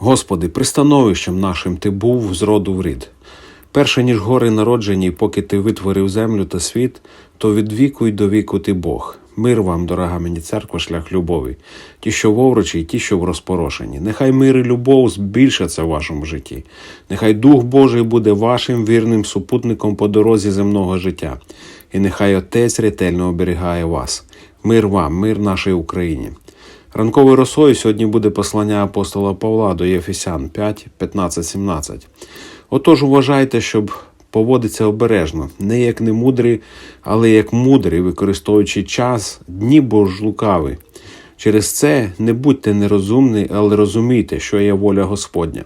Господи, пристановищем нашим Ти був з роду в рід. Перше, ніж гори народжені, поки ти витворив землю та світ, то від віку й до віку ти Бог. Мир вам, дорога мені церква, шлях любові, ті, що в оврочі, і ті, що в розпорошенні. Нехай мир і любов збільшаться в вашому житті. Нехай Дух Божий буде вашим вірним супутником по дорозі земного життя. І нехай Отець ретельно оберігає вас. Мир вам, мир нашій Україні. Ранковою росою сьогодні буде послання апостола Павла до Єфесян 5, 15, 17. Отож, вважайте, щоб поводиться обережно, не як немудрі, але як мудрі, використовуючи час, дні бо ж лукаві. Через це не будьте нерозумні, але розумійте, що є воля Господня.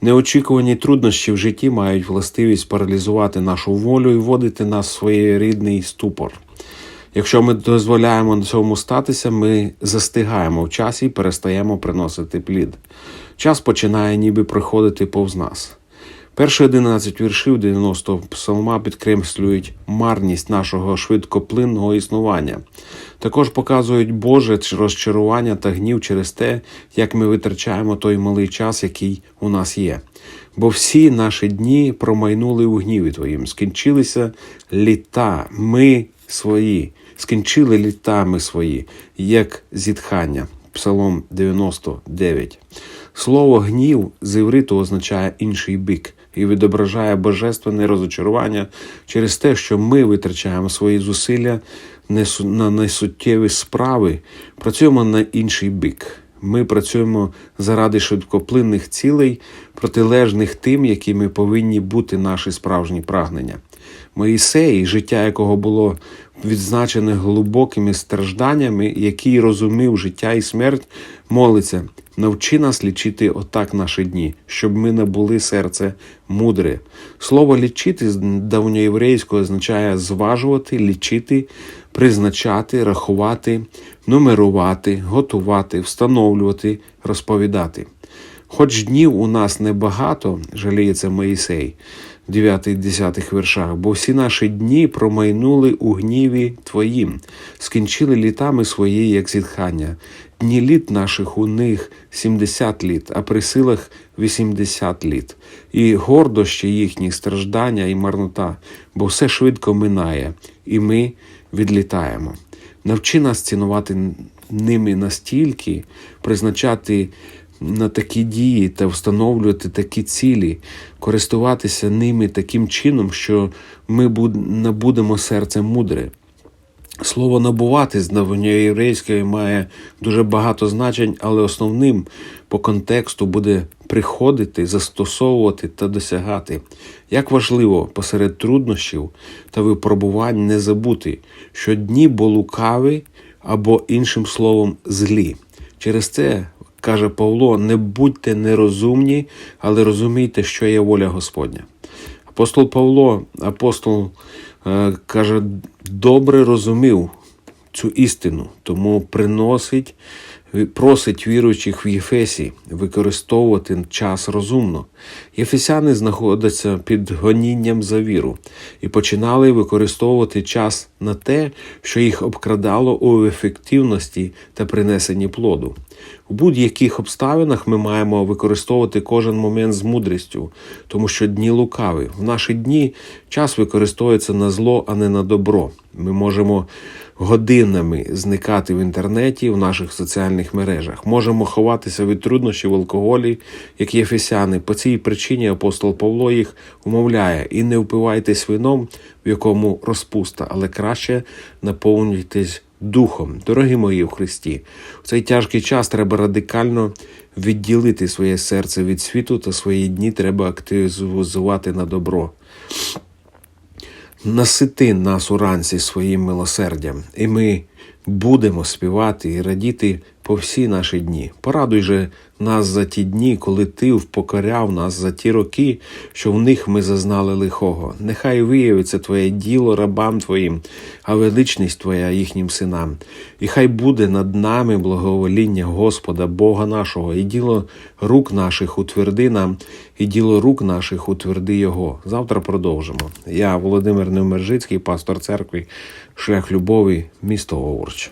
Неочікувані труднощі в житті мають властивість паралізувати нашу волю і вводити нас в своєрідний ступор. Якщо ми дозволяємо цьому статися, ми застигаємо в часі і перестаємо приносити плід. Час починає ніби проходити повз нас. Перші 11 віршів 90-го псалма підкреслюють марність нашого швидкоплинного існування. Також показують Боже розчарування та гнів через те, як ми витрачаємо той малий час, який у нас є. Бо всі наші дні промайнули у гніві Твоїм, скінчилися літа, ми свої, скінчили літами свої, як зітхання. Псалом 99. Слово гнів з івриту означає інший бік і відображає божественне розочарування через те, що ми витрачаємо свої зусилля на несуттєві справи, працюємо на інший бік. Ми працюємо заради швидкоплинних цілей, протилежних тим, якими повинні бути наші справжні прагнення. Моїсей, життя якого було відзначене глибокими стражданнями, який розумів життя і смерть, молиться. Навчи нас лічити отак наші дні, щоб ми набули серце мудре. Слово лічити з давньоєврейського означає зважувати, лічити, призначати, рахувати, нумерувати, готувати, встановлювати, розповідати. Хоч днів у нас небагато, жаліється Моїсей, 9-10 віршах, бо всі наші дні промайнули у гніві Твоїм, скінчили літами свої, як зітхання. Дні літ наших у них 70 літ, а при силах 80 літ, і гордощі їхні страждання і марнота, бо все швидко минає, і ми відлітаємо. Навчи нас цінувати ними настільки, призначати на такі дії та встановлювати такі цілі, користуватися ними таким чином, що ми набудемо серце мудре. Слово набувати з давньоєврейської має дуже багато значень, але основним по контексту буде приходити, застосовувати та досягати. Як важливо посеред труднощів та випробувань не забути, що дні бо лукаві або, іншим словом, злі. Через це каже Павло: не будьте нерозумні, але розумійте, що є воля Господня. Апостол Павло, апостол е, каже, добре розумів цю істину, тому приносить просить віруючих в Єфесі використовувати час розумно. Єфесяни знаходяться під гонінням за віру і починали використовувати час на те, що їх обкрадало у ефективності та принесенні плоду. У будь-яких обставинах ми маємо використовувати кожен момент з мудрістю, тому що дні лукаві. В наші дні час використовується на зло, а не на добро. Ми можемо годинами зникати в інтернеті, в наших соціальних мережах. Можемо ховатися від труднощів в алкоголі, як єфесяни. По цій причині апостол Павло їх умовляє: і не впивайтесь вином, в якому розпуста, але краще наповнюйтесь духом. Дорогі мої в Христі, в цей тяжкий час треба радикально відділити своє серце від світу та свої дні треба активізувати на добро насити нас уранці своїм милосердям, і ми будемо співати і радіти по всі наші дні. Порадуй же нас за ті дні, коли ти впокоряв нас за ті роки, що в них ми зазнали лихого. Нехай виявиться Твоє діло рабам Твоїм, а величність Твоя їхнім синам. І хай буде над нами благовоління Господа, Бога нашого, і діло рук наших утверди нам, і діло рук наших утверди Його. Завтра продовжимо. Я, Володимир Невмержицький, пастор церкви, шлях любові, місто Овруч.